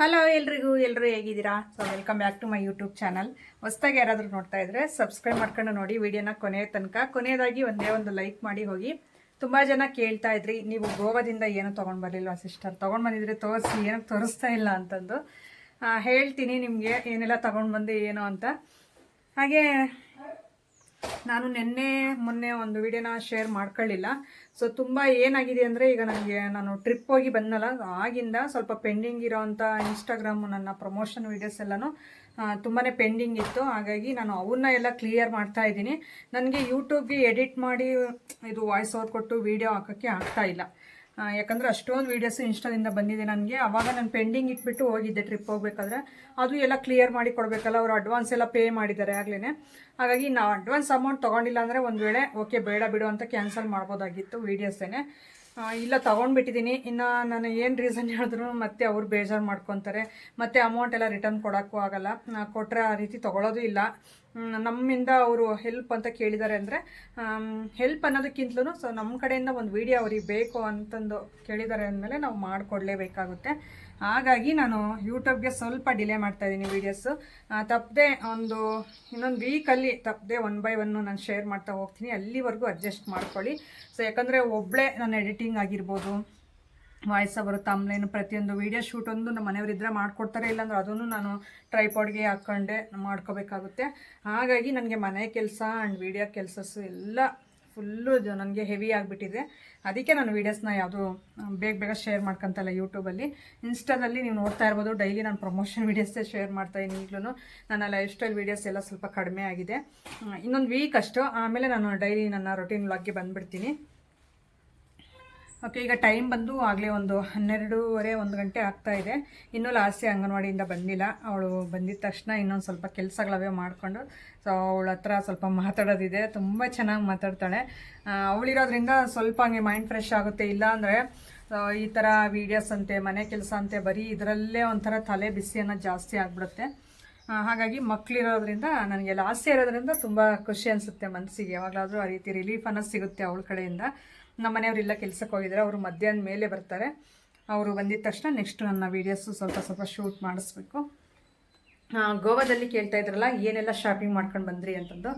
Hello ಎಲ್ರಿಗೂ ಎಲ್ಲರೂ ಹೇಗಿದ್ದೀರಾ? So welcome back to my YouTube channel ಹೊಸ್ದಾಗಿ ಯಾರಾದರೂ ನೋಡ್ತಾ ಇದ್ರೆ ಸಬ್ಸ್ಕ್ರೈಬ್ ಮಾಡ್ಕೊಂಡು ನೋಡಿ ವಿಡಿಯೋನ ಕೊನೆಯ ತನಕ. ಕೊನೆಯದಾಗಿ ಒಂದೇ ಒಂದು ಲೈಕ್ ಮಾಡಿ ಹೋಗಿ. ತುಂಬ ಜನ ಕೇಳ್ತಾ ಇದ್ರಿ, ನೀವು ಗೋವಾದಿಂದ ಏನು ತೊಗೊಂಡು ಬರಲಿಲ್ಲ ಸಿಸ್ಟರ್ ತೊಗೊಂಡು ಬಂದಿದ್ರೆ ತೋರಿಸಿ ಏನಕ್ಕೆ ತೋರಿಸ್ತಾ ಇಲ್ಲ ಅಂತಂದು. ಹೇಳ್ತೀನಿ ನಿಮಗೆ, ಏನೆಲ್ಲ ತೊಗೊಂಡು ಬಂದೆ, ಏನು ಅಂತ. ಹಾಗೆ ನಾನು ನಿನ್ನೆ, ಮೊನ್ನೆ ಒಂದು ವಿಡಿಯೋನ ಶೇರ್ ಮಾಡ್ಕೊಳ್ಳಿಲ್ಲ. ಸೊ ತುಂಬ ಏನಾಗಿದೆ ಅಂದರೆ ಈಗ ನನಗೆ ನಾನು ಟ್ರಿಪ್ ಹೋಗಿ ಬಂದಲ್ಲ ಆಗಿಂದ ಸ್ವಲ್ಪ ಪೆಂಡಿಂಗ್ ಇರೋವಂಥ ಇನ್ಸ್ಟಾಗ್ರಾಮ್ ನನ್ನ ಪ್ರಮೋಷನ್ ವೀಡಿಯೋಸ್ ಎಲ್ಲನೂ ತುಂಬಾ ಪೆಂಡಿಂಗ್ ಇತ್ತು. ಹಾಗಾಗಿ ನಾನು ಅವನ್ನ ಎಲ್ಲ ಕ್ಲಿಯರ್ ಮಾಡ್ತಾ ಇದ್ದೀನಿ. ನನಗೆ ಯೂಟ್ಯೂಬ್ಗೆ ಎಡಿಟ್ ಮಾಡಿ ಇದು ವಾಯ್ಸ್ ಓವರ್ ಕೊಟ್ಟು ವೀಡಿಯೋ ಹಾಕೋಕ್ಕೆ ಆಗ್ತಾ ಇಲ್ಲ. ಯಾಕಂದ್ರೆ ಅಷ್ಟೊಂದು ವೀಡಿಯೋಸು ಇನ್ಸ್ಟಾದಿಂದ ಬಂದಿದೆ ನನಗೆ. ಅವಾಗ ನಾನು ಪೆಂಡಿಂಗ್ ಇಟ್ಬಿಟ್ಟು ಹೋಗಿದ್ದೆ ಟ್ರಿಪ್ ಹೋಗ್ಬೇಕಾದ್ರೆ. ಅದು ಎಲ್ಲ ಕ್ಲಿಯರ್ ಮಾಡಿ ಕೊಡಬೇಕಲ್ಲ, ಅವರು ಅಡ್ವಾನ್ಸ್ ಎಲ್ಲ ಪೇ ಮಾಡಿದ್ದಾರೆ ಆಗ್ಲೇ ಹಾಗಾಗಿ ನಾವು ಅಡ್ವಾನ್ಸ್ ಅಮೌಂಟ್ ತೊಗೊಂಡಿಲ್ಲ ಅಂದರೆ ಒಂದು ವೇಳೆ ಓಕೆ ಬೇಡ ಬಿಡು ಅಂತ ಕ್ಯಾನ್ಸಲ್ ಮಾಡ್ಬೋದಾಗಿತ್ತು ವೀಡಿಯೋಸೇನೆ ಇಲ್ಲ ತೊಗೊಂಡ್ಬಿಟ್ಟಿದ್ದೀನಿ ಇನ್ನು ನಾನು ಏನು ರೀಸನ್ ಹೇಳಿದ್ರು ಮತ್ತೆ ಅವ್ರು ಬೇಜಾರು ಮಾಡ್ಕೊತಾರೆ. ಮತ್ತೆ ಅಮೌಂಟ್ ಎಲ್ಲ ರಿಟರ್ನ್ ಕೊಡೋಕ್ಕೂ ಆಗಲ್ಲ. ಕೊಟ್ಟರೆ ಆ ರೀತಿ ತೊಗೊಳೋದು ಇಲ್ಲ. ನಮ್ಮಿಂದ ಅವರು ಹೆಲ್ಪ್ ಅಂತ ಕೇಳಿದ್ದಾರೆ ಅಂದರೆ ಹೆಲ್ಪ್ ಅನ್ನೋದಕ್ಕಿಂತಲೂ ಸೊ ನಮ್ಮ ಕಡೆಯಿಂದ ಒಂದು ವಿಡಿಯೋ ಅವ್ರಿಗೆ ಬೇಕು ಅಂತಂದು ಕೇಳಿದ್ದಾರೆ ಅಂದಮೇಲೆ ನಾವು ಮಾಡಿಕೊಡ್ಲೇಬೇಕಾಗುತ್ತೆ. ಹಾಗಾಗಿ ನಾನು ಯೂಟ್ಯೂಬ್ಗೆ ಸ್ವಲ್ಪ ಡಿಲೇ ಮಾಡ್ತಾ ಇದ್ದೀನಿ ವೀಡಿಯೋಸು ತಪ್ಪದೆ ಒಂದು, ಇನ್ನೊಂದು ವೀಕಲ್ಲಿ ತಪ್ಪದೆ ಒನ್ ಬೈ ಒನ್ನು ನಾನು ಶೇರ್ ಮಾಡ್ತಾ ಹೋಗ್ತೀನಿ. ಅಲ್ಲಿವರೆಗೂ ಅಡ್ಜಸ್ಟ್ ಮಾಡ್ಕೊಳ್ಳಿ. ಸೊ ಯಾಕಂದರೆ ಒಬ್ಬಳೇ ನಾನು ಎಡಿಟಿಂಗ್ ಆಗಿರ್ಬೋದು ವಾಯ್ಸ್ ಅವರು ತಮ್ಲೇನು ಪ್ರತಿಯೊಂದು ವೀಡಿಯೋ ಶೂಟ್ ಒಂದು ನಮ್ಮ ಮನೆಯವರಿದ್ದರೆ ಮಾಡಿಕೊಡ್ತಾರೆ. ಇಲ್ಲಾಂದ್ರೆ ಅದನ್ನು ನಾನು ಟ್ರೈಪಾಡ್ಗೆ ಹಾಕ್ಕೊಂಡೆ ಮಾಡ್ಕೋಬೇಕಾಗುತ್ತೆ. ಹಾಗಾಗಿ ನನಗೆ ಮನೆ ಕೆಲಸ ಆ್ಯಂಡ್ ವೀಡಿಯೋ ಕೆಲಸಸ್ಸು ಎಲ್ಲ ಫುಲ್ಲು ನನಗೆ ಹೆವಿ ಆಗಿಬಿಟ್ಟಿದೆ. ಅದಕ್ಕೆ ನಾನು ವೀಡಿಯೋಸ್ನ ಯಾವುದು ಬೇಗ ಬೇಗ ಶೇರ್ ಮಾಡ್ಕೊತಲ್ಲ ಯೂಟ್ಯೂಬಲ್ಲಿ ಇನ್ಸ್ಟಾದಲ್ಲಿ ನೀವು ನೋಡ್ತಾ ಇರ್ಬೋದು ಡೈಲಿ ನಾನು ಪ್ರಮೋಷನ್ ವೀಡಿಯೋಸೇ ಶೇರ್ ಮಾಡ್ತಾ ಇದ್ದೀನಿ ಈಗಲೂ ನನ್ನ ಲೈಫ್ ಸ್ಟೈಲ್ ವೀಡಿಯೋಸ್ ಎಲ್ಲ ಸ್ವಲ್ಪ ಕಡಿಮೆ ಆಗಿದೆ. ಇನ್ನೊಂದು ವೀಕ್ ಅಷ್ಟು. ಆಮೇಲೆ ನಾನು ಡೈಲಿ ನನ್ನ ರೊಟೀನ್ ವ್ಲಾಗ್ಗೆ ಬಂದುಬಿಡ್ತೀನಿ. ಓಕೆ ಈಗ ಟೈಮ್ ಬಂದು ಆಗಲೇ ಒಂದು ಹನ್ನೆರಡೂವರೆ, ಒಂದು ಗಂಟೆ ಆಗ್ತಾ ಇದೆ. ಇನ್ನೂ ಲಾಸ್ತಿ ಅಂಗನವಾಡಿಯಿಂದ ಬಂದಿಲ್ಲ. ಅವಳು ಬಂದಿದ್ದ ತಕ್ಷಣ ಇನ್ನೊಂದು ಸ್ವಲ್ಪ ಕೆಲಸಗಳವೇ ಮಾಡಿಕೊಂಡು ಸೊ ಅವಳ ಹತ್ರ ಸ್ವಲ್ಪ ಮಾತಾಡೋದಿದೆ. ತುಂಬ ಚೆನ್ನಾಗಿ ಮಾತಾಡ್ತಾಳೆ. ಅವಳಿರೋದ್ರಿಂದ ಸ್ವಲ್ಪ ಹಂಗೆ ಮೈಂಡ್ ಫ್ರೆಶ್ ಆಗುತ್ತೆ. ಇಲ್ಲ ಅಂದರೆ ಈ ಥರ ವೀಡಿಯೋಸ್ ಅಂತೆ, ಮನೆ ಕೆಲಸ ಅಂತೆ, ಬರೀ ಇದರಲ್ಲೇ ಒಂಥರ ತಲೆ ಬಿಸಿ ಅನ್ನೋದು ಜಾಸ್ತಿ ಆಗಿಬಿಡುತ್ತೆ. ಹಾಗಾಗಿ ಮಕ್ಕಳಿರೋದ್ರಿಂದ ನನಗೆ ಲಾಸ್ತಿ ಇರೋದ್ರಿಂದ ತುಂಬ ಖುಷಿ ಅನಿಸುತ್ತೆ ಮನಸ್ಸಿಗೆ ಯಾವಾಗಲಾದರೂ ಆ ರೀತಿ ರಿಲೀಫ್ ಅನ್ನೋದು ಸಿಗುತ್ತೆ ಅವಳ ಕಡೆಯಿಂದ. ನಮ್ಮ ಮನೆಯವರೆಲ್ಲ ಕೆಲಸಕ್ಕೆ ಹೋಗಿದ್ದಾರೆ, ಅವರು ಮಧ್ಯಾಹ್ನ ಮೇಲೆ ಬರ್ತಾರೆ. ಅವರು ಬಂದಿದ ತಕ್ಷಣ ನೆಕ್ಸ್ಟ್ ನನ್ನ ವೀಡಿಯೋಸು ಸ್ವಲ್ಪ ಸ್ವಲ್ಪ ಶೂಟ್ ಮಾಡಿಸ್ಬೇಕು. ಗೋವಾದಲ್ಲಿ ಕೇಳ್ತಾ ಇದ್ರಲ್ಲ, ಏನೆಲ್ಲ ಶಾಪಿಂಗ್ ಮಾಡ್ಕೊಂಡು ಬಂದ್ರಿ ಅಂತಂದು.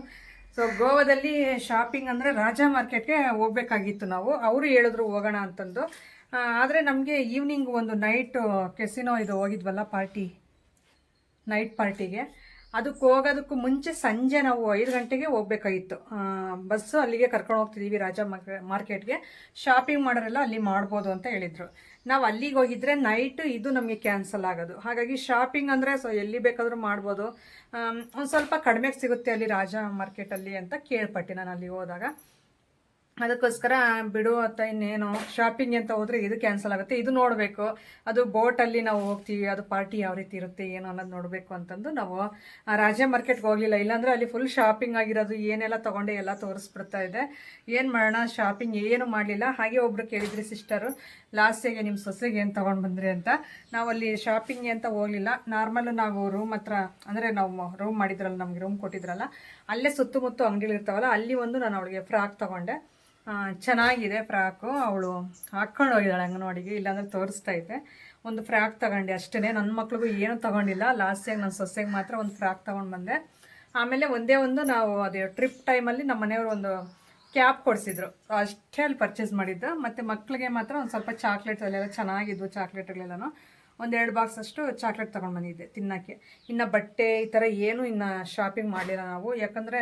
ಸೊ ಗೋವಾದಲ್ಲಿ ಶಾಪಿಂಗ್ ಅಂದರೆ ರಾಜಾ ಮಾರ್ಕೆಟ್ಗೆ ಹೋಗ್ಬೇಕಾಗಿತ್ತು ನಾವು. ಅವರು ಹೇಳಿದ್ರು ಹೋಗೋಣ ಅಂತಂದು. ಆದರೆ ನಮಗೆ ಈವ್ನಿಂಗ್ ಒಂದು ನೈಟ್ ಕೆಸಿನೋ ಇದು ಹೋಗಿದ್ವಲ್ಲ ಪಾರ್ಟಿ ನೈಟ್ ಪಾರ್ಟಿಗೆ ಅದಕ್ಕೆ ಹೋಗೋದಕ್ಕೂ ಮುಂಚೆ ಸಂಜೆ ನಾವು ಐದು ಗಂಟೆಗೆ ಹೋಗ್ಬೇಕಾಗಿತ್ತು. ಬಸ್ಸು ಅಲ್ಲಿಗೆ ಕರ್ಕೊಂಡು ಹೋಗ್ತಿದ್ದೀವಿ ರಾಜ ಮಾರ್ಕೆಟ್ಗೆ. ಶಾಪಿಂಗ್ ಮಾಡೋರೆಲ್ಲ ಅಲ್ಲಿ ಮಾಡ್ಬೋದು ಅಂತ ಹೇಳಿದರು. ನಾವು ಅಲ್ಲಿಗೆ ಹೋಗಿದ್ರೆ ನೈಟ್ ಇದು ನಮಗೆ ಕ್ಯಾನ್ಸಲ್ ಆಗೋದು. ಹಾಗಾಗಿ ಶಾಪಿಂಗ್ ಅಂದರೆ ಸೊ, ಎಲ್ಲಿ ಬೇಕಾದರೂ ಮಾಡ್ಬೋದು. ಒಂದು ಸ್ವಲ್ಪ ಕಡಿಮೆಗೆ ಸಿಗುತ್ತೆ ಅಲ್ಲಿ ರಾಜ ಮಾರ್ಕೆಟಲ್ಲಿ ಅಂತ ಕೇಳ್ಪಟ್ಟೆ ನಾನು ಅಲ್ಲಿ ಹೋದಾಗ. ಅದಕ್ಕೋಸ್ಕರ ಬಿಡು ಅಂತ ಇನ್ನೇನು ಶಾಪಿಂಗ್ ಅಂತ ಹೋದರೆ ಇದು ಕ್ಯಾನ್ಸಲ್ ಆಗುತ್ತೆ. ಇದು ನೋಡಬೇಕು. ಅದು ಬೋಟಲ್ಲಿ ನಾವು ಹೋಗ್ತೀವಿ, ಅದು ಪಾರ್ಟಿ ಯಾವ ರೀತಿ ಇರುತ್ತೆ, ಏನು ಅನ್ನೋದು ನೋಡಬೇಕು ಅಂತಂದು ನಾವು ರಾಜ ಮಾರ್ಕೆಟ್ಗೆ ಹೋಗಲಿಲ್ಲ. ಇಲ್ಲಾಂದರೆ ಅಲ್ಲಿ ಫುಲ್ ಶಾಪಿಂಗ್ ಆಗಿರೋದು, ಏನೆಲ್ಲ ತೊಗೊಂಡೆ ಎಲ್ಲ ತೋರಿಸ್ಬಿಡ್ತಾ ಇದೆ. ಏನು ಮಾಡೋಣ ಶಾಪಿಂಗ್ ಏನು ಮಾಡಲಿಲ್ಲ. ಹಾಗೆ ಒಬ್ರು ಕೇಳಿದ್ರಿ ಸಿಸ್ಟರು ಲಾಸ್ಟಿಗೆ ನಿಮ್ಮ ಸೊಸೆಗೆ ಏನು ತೊಗೊಂಡು ಬಂದ್ರಿ ಅಂತ? ನಾವು ಅಲ್ಲಿ ಶಾಪಿಂಗ್ ಅಂತ ಹೋಗಲಿಲ್ಲ. ನಾರ್ಮಲ್ ನಾವು ರೂಮ್ ಹತ್ರ, ಅಂದರೆ ನಾವು ರೂಮ್ ಮಾಡಿದ್ರಲ್ಲ, ನಮಗೆ ರೂಮ್ ಕೊಟ್ಟಿದ್ರಲ್ಲ, ಅಲ್ಲೇ ಸುತ್ತಮುತ್ತ ಅಂಗಡಿಗಳಿರ್ತಾವಲ್ಲ, ಅಲ್ಲಿ ಒಂದು ನಾನು ಅವಳಿಗೆ ಫ್ರಾಕ್ ತೊಗೊಂಡೆ. ಚೆನ್ನಾಗಿದೆ ಫ್ರಾಕು. ಅವಳು ಹಾಕ್ಕೊಂಡು ಹೋಗಿದ್ದಾಳೆ ಅಂಗನವಾಡಿಗೆ, ಇಲ್ಲಾಂದ್ರೆ ತೋರಿಸ್ತಾ ಇದ್ದೆ ಒಂದು ಫ್ರಾಕ್ ತಗೊಂಡೆ ಅಷ್ಟೇ ನನ್ನ ಮಕ್ಳಿಗೂ ಏನೂ ತಗೊಂಡಿಲ್ಲ. ಲಾಸ್ಟಿಗೆ ನನ್ನ ಸೊಸೆಗೆ ಮಾತ್ರ ಒಂದು ಫ್ರಾಕ್ ತೊಗೊಂಡು ಬಂದೆ. ಆಮೇಲೆ ಒಂದೇ ಒಂದು ನಾವು ಅದೇ ಟ್ರಿಪ್ ಟೈಮಲ್ಲಿ ನಮ್ಮ ಮನೆಯವರು ಒಂದು ಕ್ಯಾಪ್ ಕೊಡಿಸಿದ್ರು. ಅಷ್ಟೇ ಅಲ್ಲಿ ಪರ್ಚೇಸ್ ಮಾಡಿದ್ದು. ಮತ್ತು ಮಕ್ಕಳಿಗೆ ಮಾತ್ರ ಒಂದು ಸ್ವಲ್ಪ ಚಾಕ್ಲೇಟ್ಸ್ ಅಲ್ಲೆಲ್ಲ ಚೆನ್ನಾಗಿದ್ವು ಚಾಕ್ಲೇಟ್ಗಳೆಲ್ಲನೂ ಒಂದೆರಡು ಬಾಕ್ಸ್ ಅಷ್ಟು ಚಾಕ್ಲೇಟ್ ತಗೊಂಡು ಬಂದಿದ್ದೆ ತಿನ್ನೋಕ್ಕೆ. ಇನ್ನು ಬಟ್ಟೆ ಈ ಥರ ಏನು ಇನ್ನು ಶಾಪಿಂಗ್ ಮಾಡಲಿಲ್ಲ ನಾವು. ಯಾಕಂದರೆ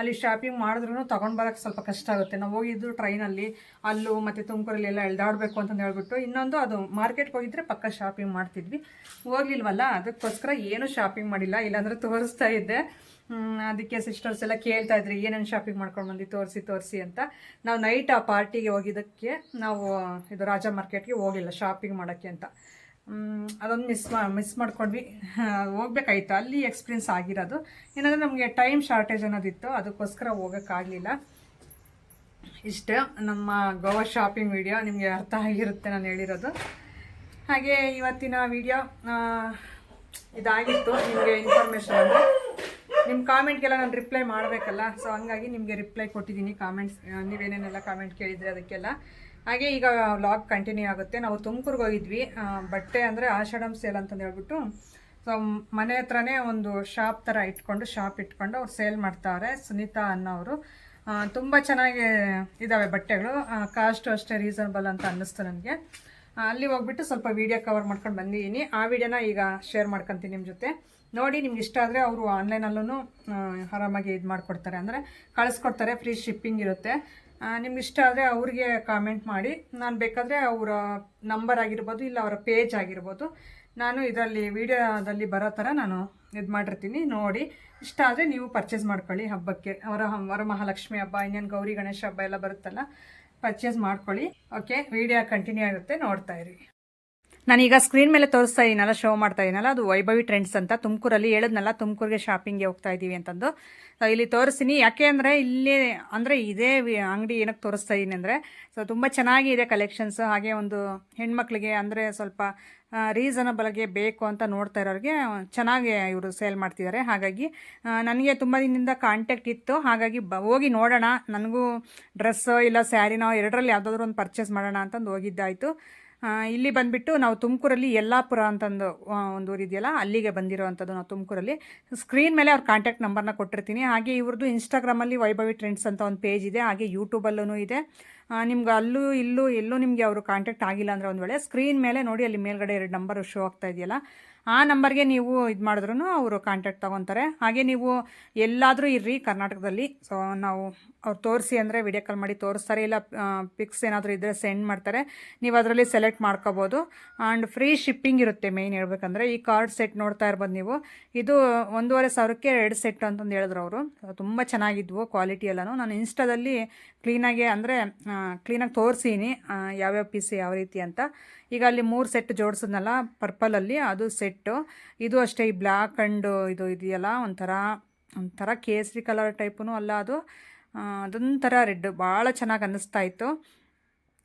ಅಲ್ಲಿ ಶಾಪಿಂಗ್ ಮಾಡಿದ್ರೂ ತೊಗೊಂಡು ಬರೋಕ್ಕೆ ಸ್ವಲ್ಪ ಕಷ್ಟ ಆಗುತ್ತೆ. ನಾವು ಹೋಗಿದ್ದು ಟ್ರೈನಲ್ಲಿ ಅಲ್ಲೂ ಮತ್ತು ತುಮಕೂರಲ್ಲಿ ಎಲ್ಲ ಎಳ್ದಾಡಬೇಕು ಅಂತಂದು ಹೇಳ್ಬಿಟ್ಟು ಇನ್ನೊಂದು ಅದು ಮಾರ್ಕೆಟ್ಗೆ ಹೋಗಿದ್ರೆ ಪಕ್ಕ ಶಾಪಿಂಗ್ ಮಾಡ್ತಿದ್ವಿ. ಹೋಗ್ಲಿಲ್ವಲ್ಲ? ಅದಕ್ಕೋಸ್ಕರ ಏನು ಶಾಪಿಂಗ್ ಮಾಡಿಲ್ಲ. ಇಲ್ಲಾಂದರೆ ತೋರಿಸ್ತಾ ಇದ್ದೆ. ಅದಕ್ಕೆ ಸಿಸ್ಟರ್ಸ್ ಎಲ್ಲ ಕೇಳ್ತಾ ಇದ್ರಿ, ಏನೇನು ಶಾಪಿಂಗ್ ಮಾಡ್ಕೊಂಡು ಬಂದು, ತೋರಿಸಿ ತೋರಿಸಿ ಅಂತ. ನಾವು ನೈಟ್ ಆ ಪಾರ್ಟಿಗೆ ಹೋಗಿದ್ದಕ್ಕೆ ನಾವು ಇದು ರಾಜ ಮಾರ್ಕೆಟ್ಗೆ ಹೋಗಿಲ್ಲ ಶಾಪಿಂಗ್ ಮಾಡೋಕ್ಕೆ ಅಂತ. ಅದೊಂದು ಮಿಸ್ ಮಾ ಮಿಸ್ ಮಾಡ್ಕೊಂಡ್ವಿ. ಹೋಗ್ಬೇಕಾಯ್ತು. ಅಲ್ಲಿ ಎಕ್ಸ್ಪೀರಿಯನ್ಸ್ ಆಗಿರೋದು. ಏನಂದರೆ ನಮಗೆ ಟೈಮ್ ಶಾರ್ಟೇಜ್ ಅನ್ನೋದಿತ್ತು. ಅದಕ್ಕೋಸ್ಕರ ಹೋಗೋಕ್ಕಾಗಲಿಲ್ಲ. ಇಷ್ಟು ನಮ್ಮ ಗೋವಾ ಶಾಪಿಂಗ್ ವಿಡಿಯೋ ನಿಮಗೆ ಅರ್ಥ ಆಗಿರುತ್ತೆ ನಾನು ಹೇಳಿರೋದು. ಹಾಗೆ ಇವತ್ತಿನ ವಿಡಿಯೋ ಇದಾಗಿತ್ತು. ನಿಮಗೆ ಇನ್ಫಾರ್ಮೇಷನ್ ಅಂದರೆ ನಿಮ್ಮ ಕಾಮೆಂಟ್ಗೆಲ್ಲ ನಾನು ರಿಪ್ಲೈ ಮಾಡಬೇಕಲ್ಲ? ಸೊ ಹಂಗಾಗಿ ನಿಮಗೆ ರಿಪ್ಲೈ ಕೊಟ್ಟಿದ್ದೀನಿ ಕಾಮೆಂಟ್ಸ್ ನೀವೇನೇನೆಲ್ಲ ಕಾಮೆಂಟ್ ಕೇಳಿದ್ರೆ ಅದಕ್ಕೆಲ್ಲ. ಹಾಗೆ ಈಗ ವ್ಲಾಗ್ ಕಂಟಿನ್ಯೂ ಆಗುತ್ತೆ. ನಾವು ತುಮಕೂರ್ಗೆ ಹೋಗಿದ್ವಿ. ಬಟ್ಟೆ ಅಂದರೆ ಆಷಾಢಂ ಸೇಲ್ ಅಂತಂದು ಹೇಳ್ಬಿಟ್ಟು ಸೊ ಮನೆ ಹತ್ರನೇ ಒಂದು ಶಾಪ್ ಥರ ಇಟ್ಕೊಂಡು ಶಾಪ್ ಇಟ್ಕೊಂಡು ಅವ್ರು ಸೇಲ್ ಮಾಡ್ತಾವ್ರೆ ಸುನೀತಾ ಅನ್ನೋರು ತುಂಬ ಚೆನ್ನಾಗಿ ಇದ್ದಾವೆ ಬಟ್ಟೆಗಳು. ಕಾಸ್ಟು ಅಷ್ಟೇ ರೀಸನಬಲ್ ಅಂತ ಅನ್ನಿಸ್ತು ನನಗೆ. ಅಲ್ಲಿ ಹೋಗ್ಬಿಟ್ಟು ಸ್ವಲ್ಪ ವೀಡಿಯೋ ಕವರ್ ಮಾಡ್ಕೊಂಡು ಬಂದಿದ್ದೀನಿ. ಆ ವಿಡಿಯೋನ ಈಗ ಶೇರ್ ಮಾಡ್ಕೊತೀನಿ ನಿಮ್ಮ ಜೊತೆ. ನೋಡಿ, ನಿಮ್ಗೆ ಇಷ್ಟ ಆದರೆ ಅವರು ಆನ್ಲೈನಲ್ಲೂ ಆರಾಮಾಗಿ ಇದು ಮಾಡಿಕೊಡ್ತಾರೆ. ಅಂದರೆ ಕಳಿಸ್ಕೊಡ್ತಾರೆ ಫ್ರೀ ಶಿಪ್ಪಿಂಗ್ ಇರುತ್ತೆ. ನಿಮ್ಗೆ ಇಷ್ಟ ಆದರೆ ಅವ್ರಿಗೆ ಕಾಮೆಂಟ್ ಮಾಡಿ. ನಾನು ಬೇಕಾದರೆ ಅವರ ನಂಬರ್ ಆಗಿರ್ಬೋದು, ಇಲ್ಲ ಅವರ ಪೇಜ್ ಆಗಿರ್ಬೋದು, ನಾನು ಇದರಲ್ಲಿ ವಿಡಿಯೋದಲ್ಲಿ ಬರೋ ಥರ ನಾನು ಇದು ಮಾಡಿರ್ತೀನಿ. ನೋಡಿ, ಇಷ್ಟ ಆದರೆ ನೀವು ಪರ್ಚೇಸ್ ಮಾಡ್ಕೊಳ್ಳಿ ಹಬ್ಬಕ್ಕೆ. ಅವರ ವರಮಹಾಲಕ್ಷ್ಮಿ ಹಬ್ಬ, ಇನ್ನೇನು ಗೌರಿ ಗಣೇಶ ಹಬ್ಬ ಎಲ್ಲ ಬರುತ್ತಲ್ಲ ಪರ್ಚೇಸ್ ಮಾಡ್ಕೊಳ್ಳಿ. ಓಕೆ ವಿಡಿಯೋ ಕಂಟಿನ್ಯೂ ಆಗುತ್ತೆ. ನೋಡ್ತಾ ಇರಿ. ನಾನೀಗ ಸ್ಕ್ರೀನ್ ಮೇಲೆ ತೋರಿಸ್ತಾ ಇದೀನಲ್ಲ ಶೋ ಮಾಡ್ತಾ ಇದ್ದೀನಲ್ಲ ಅದು ವೈಭವಿ ಟ್ರೆಂಡ್ಸ್ ಅಂತ. ತುಮಕೂರಲ್ಲಿ ಹೇಳಿದ್ನಲ್ಲ, ತುಮಕೂರಿಗೆ ಶಾಪಿಂಗ್ಗೆ ಹೋಗ್ತಾ ಇದ್ದೀವಿ ಅಂತಂದು. ಇಲ್ಲಿ ತೋರಿಸ್ತೀನಿ. ಯಾಕೆ ಅಂದರೆ, ಇಲ್ಲಿ ಅಂದರೆ ಇದೇ ಅಂಗಡಿ ಏನಕ್ಕೆ ತೋರಿಸ್ತಾ ಇದ್ದೀನಿ ಅಂದರೆ ಸೊ ತುಂಬ ಚೆನ್ನಾಗಿ ಇದೆ ಕಲೆಕ್ಷನ್ಸ್ ಹಾಗೆ ಒಂದು ಹೆಣ್ಮಕ್ಳಿಗೆ ಅಂದರೆ ಸ್ವಲ್ಪ ರೀಸನಬಲ್ಗೆ ಬೇಕು ಅಂತ ನೋಡ್ತಾ ಇರೋರಿಗೆ ಚೆನ್ನಾಗಿ ಇವರು ಸೇಲ್ ಮಾಡ್ತಿದ್ದಾರೆ. ಹಾಗಾಗಿ ನನಗೆ ತುಂಬ ದಿನದಿಂದ ಕಾಂಟ್ಯಾಕ್ಟ್ ಇತ್ತು. ಹಾಗಾಗಿ ಬ ಹೋಗಿ ನೋಡೋಣ. ನನಗೂ ಡ್ರೆಸ್ಸೋ ಇಲ್ಲ ಸ್ಯಾರಿನೋ ಎರಡರಲ್ಲಿ ಯಾವುದಾದ್ರೂ ಒಂದು ಪರ್ಚೇಸ್ ಮಾಡೋಣ ಅಂತಂದು ಹೋಗಿದ್ದಾಯಿತು. ಇಲ್ಲಿ ಬಂದುಬಿಟ್ಟು ನಾವು ತುಮಕೂರಲ್ಲಿ ಯಲ್ಲಾಪುರ ಅಂತಂದು ಒಂದು ಊರಿದೆಯಲ್ಲ ಅಲ್ಲಿಗೆ ಬಂದಿರೋವಂಥದ್ದು ನಾವು ತುಮಕೂರಲ್ಲಿ. ಸ್ಕ್ರೀನ್ ಮೇಲೆ ಅವ್ರ ಕಾಂಟ್ಯಾಕ್ಟ್ ನಂಬರ್ನ ಕೊಟ್ಟಿರ್ತೀನಿ. ಹಾಗೆ ಇವ್ರದ್ದು ಇನ್ಸ್ಟಾಗ್ರಾಮಲ್ಲಿ ವೈಭವಿ ಟ್ರೆಂಡ್ಸ್ ಅಂತ ಒಂದು ಪೇಜ್ ಇದೆ. ಹಾಗೆ ಯೂಟ್ಯೂಬಲ್ಲೂ ಇದೆ. ನಿಮ್ಗೆ ಅಲ್ಲೂ, ಇಲ್ಲೂ ಎಲ್ಲೂ ನಿಮಗೆ ಅವರು ಕಾಂಟ್ಯಾಕ್ಟ್ ಆಗಿಲ್ಲ ಅಂದರೆ ಒಂದು ವೇಳೆ ಸ್ಕ್ರೀನ್ ಮೇಲೆ ನೋಡಿ, ಅಲ್ಲಿ ಮೇಲ್ಗಡೆ ಎರಡು ನಂಬರು ಶೋ ಆಗ್ತಾ ಇದೆಯಲ್ಲ ಆ ನಂಬರ್ಗೆ ನೀವು ಇದು ಮಾಡಿದ್ರೂ ಅವರು ಕಾಂಟ್ಯಾಕ್ಟ್ ತೊಗೊತಾರೆ. ಹಾಗೆ ನೀವು ಎಲ್ಲಾದರೂ ಇರ್ರಿ ಕರ್ನಾಟಕದಲ್ಲಿ. ಸೊ ನಾವು ಅವ್ರು ತೋರಿಸಿ ಅಂದರೆ ವಿಡಿಯೋ ಕಾಲ್ ಮಾಡಿ ತೋರಿಸ್ತಾರೆ. ಇಲ್ಲ ಪಿಕ್ಸ್ ಏನಾದರೂ ಇದ್ದರೆ ಸೆಂಡ್ ಮಾಡ್ತಾರೆ. ನೀವು ಅದರಲ್ಲಿ ಸೆಲೆಕ್ಟ್ ಮಾಡ್ಕೋಬೋದು. ಆ್ಯಂಡ್ ಫ್ರೀ ಶಿಪ್ಪಿಂಗ್ ಇರುತ್ತೆ ಮೇಯ್ನ್ ಹೇಳ್ಬೇಕಂದ್ರೆ. ಈ ಕಾರ್ಡ್ ಸೆಟ್ ನೋಡ್ತಾ ಇರ್ಬೋದು ನೀವು. ಇದು ಒಂದೂವರೆ ಸಾವಿರಕ್ಕೆ ಎರಡು ಸೆಟ್ ಅಂತಂದು ಹೇಳಿದ್ರು ಅವರು. ತುಂಬ ಚೆನ್ನಾಗಿದ್ವು ಕ್ವಾಲಿಟಿ ಎಲ್ಲನೂ. ನಾನು ಇನ್ಸ್ಟಾದಲ್ಲಿ ಕ್ಲೀನಾಗಿ ಅಂದರೆ ಕ್ಲೀನಾಗಿ ತೋರಿಸೀನಿ ಯಾವ್ಯಾವ ಪೀಸ್ ಯಾವ ರೀತಿ ಅಂತ. ಈಗ ಅಲ್ಲಿ ಮೂರು ಸೆಟ್ ಜೋಡಿಸಿದ್ನಲ್ಲ ಪರ್ಪಲಲ್ಲಿ ಅದು ಸೆಟ್ಟು ಇದು ಅಷ್ಟೇ ಈ ಬ್ಲ್ಯಾಕ್ ಆ್ಯಂಡ್ ಇದು ಇದೆಯಲ್ಲ, ಒಂಥರ ಒಂಥರ ಕೇಸರಿ ಕಲರ್ ಟೈಪೂ ಅಲ್ಲ ಅದು. ಅದೊಂಥರ ರೆಡ್ ಭಾಳ ಚೆನ್ನಾಗಿ ಅನ್ನಿಸ್ತಾ ಇತ್ತು.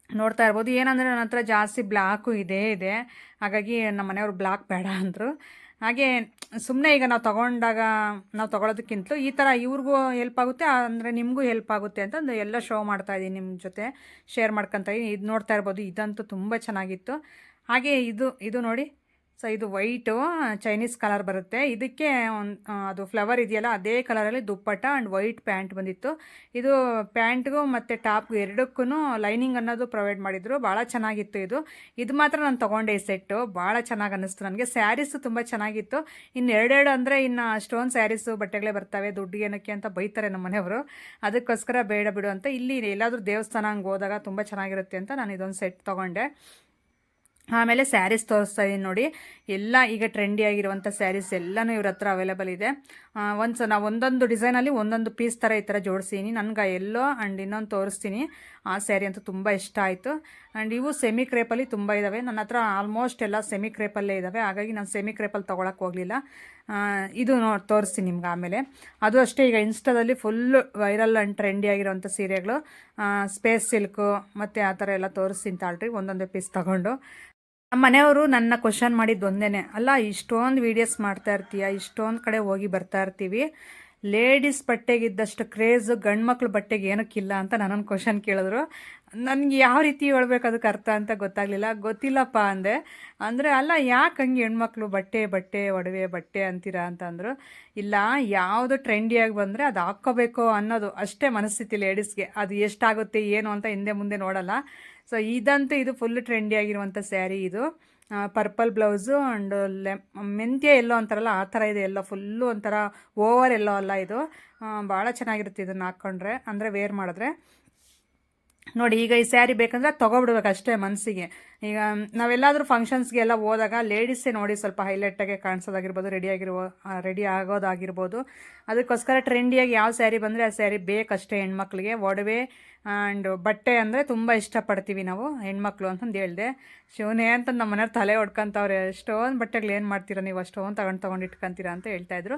ನೋಡ್ತಾ ಇರ್ಬೋದು. ಏನಂದರೆ ನನ್ನ ಹತ್ರ ಜಾಸ್ತಿ ಬ್ಲ್ಯಾಕು ಇದೇ, ಇದೆ. ಹಾಗಾಗಿ ನಮ್ಮ ಮನೆಯವರು ಬ್ಲ್ಯಾಕ್ ಬೇಡ ಅಂದರು. ಹಾಗೆ ಸುಮ್ಮನೆ ಈಗ ನಾವು ತೊಗೊಂಡಾಗ ನಾವು ತೊಗೊಳೋದಕ್ಕಿಂತಲೂ ಈ ಥರ ಇವ್ರಿಗೂ ಹೆಲ್ಪ್ ಆಗುತ್ತೆ, ಅಂದರೆ ನಿಮಗೂ ಹೆಲ್ಪ್ ಆಗುತ್ತೆ ಅಂತಂದು ಎಲ್ಲ ಶೋ ಮಾಡ್ತಾ ಇದ್ದೀನಿ ನಿಮ್ಮ ಜೊತೆ ಶೇರ್ ಮಾಡ್ಕೊತಾ ಇದ್ದೀನಿ ಇದು ನೋಡ್ತಾ ಇರ್ಬೋದು. ಇದಂತೂ ತುಂಬ ಚೆನ್ನಾಗಿತ್ತು. ಹಾಗೆ ಇದು ಇದು ನೋಡಿ. ಸೊ ಇದು ವೈಟು ಚೈನೀಸ್ ಕಲರ್ ಬರುತ್ತೆ. ಇದಕ್ಕೆ ಒಂದು ಅದು ಫ್ಲವರ್ ಇದೆಯಲ್ಲ, ಅದೇ ಕಲರಲ್ಲಿ ದುಪ್ಪಟ್ಟ ಆ್ಯಂಡ್ ವೈಟ್ ಪ್ಯಾಂಟ್ ಬಂದಿತ್ತು. ಇದು ಪ್ಯಾಂಟ್ಗೂ ಮತ್ತು ಟಾಪ್ಗೂ ಎರಡಕ್ಕೂ ಲೈನಿಂಗ್ ಅನ್ನೋದು ಪ್ರೊವೈಡ್ ಮಾಡಿದರು. ಭಾಳ ಚೆನ್ನಾಗಿತ್ತು ಇದು. ಇದು ಮಾತ್ರ ನಾನು ತೊಗೊಂಡೆ ಈ ಸೆಟ್ಟು ಭಾಳ ಚೆನ್ನಾಗಿ ಅನ್ನಿಸ್ತು ನನಗೆ. ಸ್ಯಾರೀಸು ತುಂಬ ಚೆನ್ನಾಗಿತ್ತು. ಇನ್ನು ಎರಡೆರಡು ಅಂದರೆ ಇನ್ನು ಸ್ಟೋನ್ ಸ್ಯಾರೀಸು ಬಟ್ಟೆಗಳೇ ಬರ್ತವೆ. ದುಡ್ಡು ಏನಕ್ಕೆ ಅಂತ ಬೈತಾರೆ ನಮ್ಮ ಮನೆಯವರು. ಅದಕ್ಕೋಸ್ಕರ ಬೇಡ ಬಿಡು ಅಂತ. ಇಲ್ಲಿ ಎಲ್ಲಾದರೂ ದೇವಸ್ಥಾನ ಹಂಗೆ ಹೋದಾಗ ತುಂಬ ಚೆನ್ನಾಗಿರುತ್ತೆ ಅಂತ ನಾನು ಇದೊಂದು ಸೆಟ್ ತೊಗೊಂಡೆ. ಆಮೇಲೆ ಸ್ಯಾರೀಸ್ ತೋರಿಸ್ತಾ ಇದೀನಿ ನೋಡಿ. ಎಲ್ಲ ಈಗ ಟ್ರೆಂಡಿ ಆಗಿರುವಂಥ ಸ್ಯಾರೀಸ್ ಎಲ್ಲನೂ ಇವ್ರ ಹತ್ರ ಅವೈಲೇಬಲ್ ಇದೆ. ಒಂದು ನಾವು ಒಂದೊಂದು ಡಿಸೈನಲ್ಲಿ ಒಂದೊಂದು ಪೀಸ್ ಥರ ಈ ಥರ ಜೋಡಿಸೀನಿ. ನನಗೆ ಎಲ್ಲೋ ಆ್ಯಂಡ್ ಇನ್ನೊಂದು ತೋರಿಸ್ತೀನಿ. ಆ ಸ್ಯಾರಿ ಅಂತೂ ತುಂಬ ಇಷ್ಟ ಆಯಿತು. ಆ್ಯಂಡ್ ಇವು ಸೆಮಿ ಕ್ರೇಪಲ್ಲಿ ತುಂಬ ಇದ್ದಾವೆ ನನ್ನ ಹತ್ರ ಆಲ್ಮೋಸ್ಟ್ ಎಲ್ಲ ಸೆಮಿ ಕ್ರೇಪಲ್ಲೇ ಇದ್ದಾವೆ ಹಾಗಾಗಿ ನಾನು ಸೆಮಿ ಕ್ರೇಪಲ್ಲಿ ತೊಗೊಳಕ್ಕೆ ಹೋಗಲಿಲ್ಲ. ಇದು ನೋಡಿ ತೋರಿಸ್ತೀನಿ ನಿಮ್ಗೆ ಆಮೇಲೆ. ಅದು ಅಷ್ಟೇ ಈಗ ಇನ್ಸ್ಟಾದಲ್ಲಿ ಫುಲ್ಲು ವೈರಲ್ ಆ್ಯಂಡ್ ಟ್ರೆಂಡಿ ಆಗಿರುವಂಥ ಸೀರೆಗಳು. ಸ್ಪೇಸ್ ಸಿಲ್ಕು ಮತ್ತು ಆ ಥರ ಎಲ್ಲ ತೋರಿಸ್ತೀನಿ ತಾಳ್ರಿ. ಒಂದೊಂದೇ ಪೀಸ್ ತಗೊಂಡು. ಮನೆಯವರು ನನ್ನ ಕ್ವಶನ್ ಮಾಡಿದ್ದು ಒಂದೇನೆ. ಅಲ್ಲ, ಇಷ್ಟೊಂದು ವೀಡಿಯೋಸ್ ಮಾಡ್ತಾ ಇರ್ತೀಯ? ಇಷ್ಟೊಂದು ಕಡೆ ಹೋಗಿ ಬರ್ತಾ ಇರ್ತೀವಿ. ಲೇಡೀಸ್ ಬಟ್ಟೆಗಿದ್ದಷ್ಟು ಕ್ರೇಜ್ ಗಂಡ್ಮಕ್ಳು ಬಟ್ಟೆಗೆ ಏನಕ್ಕಿಲ್ಲ ಅಂತ ನನ್ನೊಂದು ಕ್ವಶನ್ ಕೇಳಿದ್ರು. ನನಗೆ ಯಾವ ರೀತಿ ಹೇಳ್ಬೇಕು ಅದಕ್ಕೆ ಅರ್ಥ ಅಂತ ಗೊತ್ತಾಗಲಿಲ್ಲ. ಗೊತ್ತಿಲ್ಲಪ್ಪ ಅಂದೆ. ಅಂದರೆ ಅಲ್ಲ, ಯಾಕೆ ಹಂಗೆ ಹೆಣ್ಮಕ್ಳು ಬಟ್ಟೆ ಬಟ್ಟೆ, ಒಡವೆ, ಬಟ್ಟೆ ಅಂತೀರಾ ಅಂತಂದರು ಇಲ್ಲ, ಯಾವುದು ಟ್ರೆಂಡಿಯಾಗಿ ಬಂದರೆ ಅದು ಹಾಕ್ಕೋಬೇಕು ಅನ್ನೋದು ಅಷ್ಟೇ ಮನಸ್ಥಿತಿ ಲೇಡೀಸ್ಗೆ ಅದು ಎಷ್ಟಾಗುತ್ತೆ, ಏನು ಅಂತ ಹಿಂದೆ ಮುಂದೆ ನೋಡಲ್ಲ. ಸೊ ಇದಂತೂ ಇದು ಫುಲ್ ಟ್ರೆಂಡಿಯಾಗಿರುವಂಥ ಸ್ಯಾರಿ ಇದು. ಪರ್ಪಲ್ ಬ್ಲೌಸು ಆ್ಯಂಡ್ ಲೆ ಮೆಂತ್ಯ ಎಲ್ಲೋ ಅಂತಾರಲ್ಲ, ಆ ಥರ ಇದೆ ಎಲ್ಲ. ಫುಲ್ಲು ಒಂಥರ ಓವರ್ ಎಲ್ಲೋ ಅಲ್ಲ ಇದು. ಭಾಳ ಚೆನ್ನಾಗಿರುತ್ತೆ ಇದನ್ನು ಹಾಕ್ಕೊಂಡ್ರೆ ಅಂದರೆ ವೇರ್ ಮಾಡಿದ್ರೆ. ನೋಡಿ, ಈಗ ಈ ಸ್ಯಾರಿ ಬೇಕಂದ್ರೆ ತೊಗೊಬಿಡ್ಬೇಕು ಅಷ್ಟೇ ಮನಸ್ಸಿಗೆ ಈಗ ನಾವೆಲ್ಲಾದರೂ ಫಂಕ್ಷನ್ಸ್ಗೆಲ್ಲ ಹೋದಾಗ ಲೇಡೀಸೇ ನೋಡಿ ಸ್ವಲ್ಪ ಹೈಲೈಟಾಗಿ ಕಾಣಿಸೋದಾಗಿರ್ಬೋದು ರೆಡಿ ಆಗಿರುವ ರೆಡಿ ಆಗೋದಾಗಿರ್ಬೋದು. ಅದಕ್ಕೋಸ್ಕರ ಟ್ರೆಂಡಿಯಾಗಿ ಯಾವ ಸ್ಯಾರಿ ಬಂದರೆ ಆ ಸ್ಯಾರಿ ಬೇಕಷ್ಟೇ ಹೆಣ್ಮಕ್ಳಿಗೆ. ಒಡವೆ ಆ್ಯಂಡ್ ಬಟ್ಟೆ ಅಂದರೆ ತುಂಬ ಇಷ್ಟಪಡ್ತೀವಿ ನಾವು ಹೆಣ್ಮಕ್ಳು ಅಂತಂದು ಹೇಳಿದೆ. ಶಿವನೇ ಅಂತ ನಮ್ಮ ಮನೆಯವ್ರು ತಲೆ ಹೊಡ್ಕೊಂತವ್ರೆ ಎಷ್ಟೊಂದು ಬಟ್ಟೆಗಳು ಏನು ಮಾಡ್ತೀರಾ ನೀವು? ಅಷ್ಟೊಂದು ತಗೊಂಡು ತೊಗೊಂಡು ಇಟ್ಕೊಂತೀರಾ ಅಂತ ಹೇಳ್ತಾಯಿದ್ರು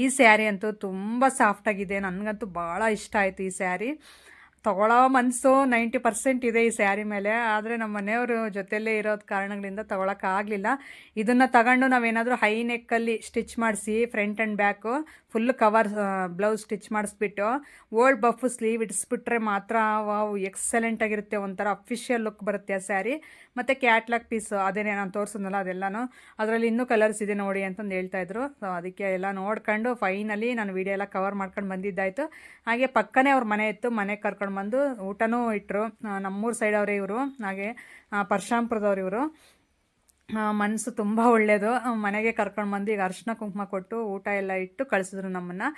ಈ ಸ್ಯಾರಿ ಅಂತೂ ತುಂಬ ಸಾಫ್ಟಾಗಿದೆ ನನಗಂತೂ ಭಾಳ ಇಷ್ಟ ಆಯಿತು ಈ ಸ್ಯಾರಿ. ತಗೊಳ್ಳೋ ಮನಸ್ಸು ನೈಂಟಿ ಪರ್ಸೆಂಟ್ ಇದೆ ಈ ಸ್ಯಾರಿ ಮೇಲೆ, ಆದರೆ ನಮ್ಮ ಮನೆಯವರು ಜೊತೆಯಲ್ಲೇ ಇರೋದು ಕಾರಣಗಳಿಂದ ತಗೊಳಕ್ಕಾಗಲಿಲ್ಲ ಇದನ್ನು ತಗೊಂಡು ನಾವೇನಾದರೂ ಹೈ ನೆಕ್ಕಲ್ಲಿ ಸ್ಟಿಚ್ ಮಾಡಿಸಿ front and back full cover blouse stitch ಮಾಡಿಸ್ಬಿಟ್ಟು old puff sleeve ಇಡಿಸ್ಬಿಟ್ರೆ ಮಾತ್ರ ವಾವ್ ಎಕ್ಸಲೆಂಟ್ ಆಗಿರುತ್ತೆ. ಒಂಥರ ಅಫಿಷಿಯಲ್ ಲುಕ್ ಬರುತ್ತೆ ಆ ಸ್ಯಾರಿ ಮತ್ತು ಕ್ಯಾಟ್ಲಾಗ್ ಪೀಸ್ ಅದೇನೇ ನಾನು ತೋರಿಸಿದ್ನಲ್ಲ ಅದೆಲ್ಲನೂ. ಅದರಲ್ಲಿ ಇನ್ನೂ ಕಲರ್ಸ್ ಇದೆ ನೋಡಿ ಅಂತಂದು ಹೇಳ್ತಾ ಇದ್ರು. ಸೊ ಅದಕ್ಕೆ ಎಲ್ಲ ನೋಡ್ಕೊಂಡು ಫೈನಲಿ ನಾನು ವಿಡಿಯೋ ಎಲ್ಲ ಕವರ್ ಮಾಡ್ಕೊಂಡು ಬಂದಿದ್ದಾಯಿತು. ಹಾಗೆ ಪಕ್ಕನೇ ಅವ್ರ ಮನೆ ಇತ್ತು, ಮನೆಗೆ ಕರ್ಕೊಂಡು ಬಂದು ಊಟನೂ ಇಟ್ಟರು ನಮ್ಮೂರು ಸೈಡ್ ಅವರೇ ಇವರು. ಹಾಗೆ ಪರಶಾಂಪುರದವ್ರು ಇವರು. ಮನಸ್ಸು ತುಂಬ ಒಳ್ಳೆಯದು ಮನೆಗೆ ಕರ್ಕೊಂಡು ಬಂದು ಈಗ ಅರ್ಶಿನ ಕುಂಕುಮ ಕೊಟ್ಟು ಊಟ ಎಲ್ಲ ಇಟ್ಟು ಕಳಿಸಿದ್ರು ನಮ್ಮನ್ನು.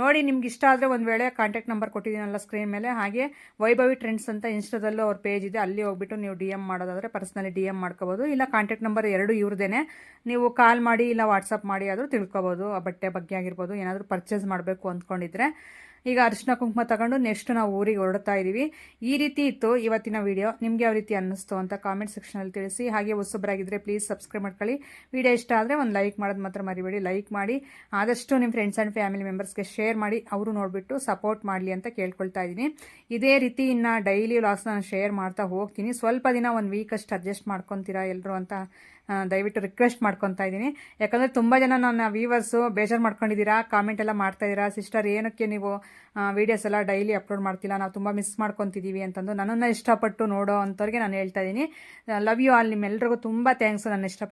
ನೋಡಿ, ನಿಮ್ಗೆ ಇಷ್ಟ ಆದರೆ ಒಂದು ವೇಳೆ ಕಾಂಟ್ಯಾಕ್ಟ್ ನಂಬರ್ ಕೊಟ್ಟಿದ್ದೀನಲ್ಲ ಸ್ಕ್ರೀನ್ ಮೇಲೆ. ಹಾಗೆ ವೈಭವಿ ಟ್ರೆಂಡ್ಸ್ ಅಂತ ಇನ್ಸ್ಟಾದಲ್ಲೂ ಅವ್ರ ಪೇಜ್ ಇದೆ. ಅಲ್ಲಿ ಹೋಗ್ಬಿಟ್ಟು ನೀವು ಡಿ ಎಂ ಮಾಡೋದಾದರೆ ಪರ್ಸ್ನಲಿ ಡಿ ಎಂ ಮಾಡ್ಕೋಬೋದು. ಇಲ್ಲ ಕಾಂಟ್ಯಾಕ್ಟ್ ನಂಬರ್ ಎರಡು ಇವ್ರದೇ ನೀವು ಕಾಲ್ ಮಾಡಿ ಇಲ್ಲ ವಾಟ್ಸಪ್ ಮಾಡಿ ಆದರೂ ತಿಳ್ಕೊಬೋದು. ಆ ಬಟ್ಟೆ ಬಗ್ಗೆ ಆಗಿರ್ಬೋದು, ಏನಾದರೂ ಪರ್ಚೇಸ್ ಮಾಡಬೇಕು ಅಂದ್ಕೊಂಡಿದ್ರೆ. ಈಗ ಅರಿಶಿನ ಕುಂಕುಮ ತಗೊಂಡು ನೆಕ್ಸ್ಟ್ ನಾವು ಊರಿಗೆ ಹೊರಡ್ತಾ ಇದ್ದೀವಿ ಈ ರೀತಿ ಇತ್ತು ಇವತ್ತಿನ ವಿಡಿಯೋ ನಿಮಗೆ ಯಾವ ರೀತಿ ಅನ್ನಿಸ್ತು ಅಂತ ಕಾಮೆಂಟ್ ಸೆಕ್ಷನಲ್ಲಿ ತಿಳಿಸಿ. ಹಾಗೆ ಹೊಸೊಬ್ಬರಾಗಿದ್ದರೆ ಪ್ಲೀಸ್ ಸಬ್ಸ್ಕ್ರೈಬ್ ಮಾಡ್ಕೊಳ್ಳಿ. ವಿಡಿಯೋ ಇಷ್ಟ ಆದರೆ ಒಂದು ಲೈಕ್ ಮಾಡೋದು ಮಾತ್ರ ಮರಿಬೇಡಿ. ಲೈಕ್ ಮಾಡಿ, ಆದಷ್ಟು ನಿಮ್ಮ ಫ್ರೆಂಡ್ಸ್ ಆ್ಯಂಡ್ ಫ್ಯಾಮಿಲಿ ಮೆಂಬರ್ಸ್ಗೆ ಶೇರ್ ಮಾಡಿ, ಅವರು ನೋಡಿಬಿಟ್ಟು ಸಪೋರ್ಟ್ ಮಾಡಲಿ ಅಂತ ಕೇಳ್ಕೊಳ್ತಾ ಇದ್ದೀನಿ ಇದೇ ರೀತಿ ಇನ್ನು ಡೈಲಿ ವ್ಲಾಗ್ಸ್ ನಾನು ಶೇರ್ ಮಾಡ್ತಾ ಹೋಗ್ತೀನಿ. ಸ್ವಲ್ಪ ದಿನ ಒಂದು ಅಷ್ಟು ಅಡ್ಜಸ್ಟ್ ಮಾಡ್ಕೊತೀರಾ ಎಲ್ಲರೂ ಅಂತ ದಯವಿಟ್ಟು ರಿಕ್ವೆಸ್ಟ್ ಮಾಡ್ಕೊತಾ ಇದ್ದೀನಿ. ಯಾಕಂದರೆ ತುಂಬ ಜನ ನನ್ನ ವ್ಯೂವರ್ಸು ಬೇಜಾರು ಮಾಡ್ಕೊಂಡಿದ್ದೀರಾ ಕಾಮೆಂಟ್ ಎಲ್ಲ ಮಾಡ್ತಾಯಿದ್ದೀರಾ ಸಿಸ್ಟರ್ ಏನಕ್ಕೆ ನೀವು ವೀಡಿಯೋಸ್ ಎಲ್ಲ ಡೈಲಿ ಅಪ್ಲೋಡ್ ಮಾಡ್ತಿಲ್ಲ ನಾವು ತುಂಬ ಮಿಸ್ ಮಾಡ್ಕೊತಿದ್ದೀವಿ ಅಂತಂದು ನನ್ನನ್ನು ಇಷ್ಟಪಟ್ಟು ನೋಡೋ ಅಂಥವ್ರಿಗೆ ನಾನು ಹೇಳ್ತಾ ಇದ್ದೀನಿ. ಲವ್ ಯು ಆಲ್ ನಿಮ್ಮೆಲ್ರಿಗೂ ತುಂಬ ಥ್ಯಾಂಕ್ಸು ನನ್ನ ಇಷ್ಟ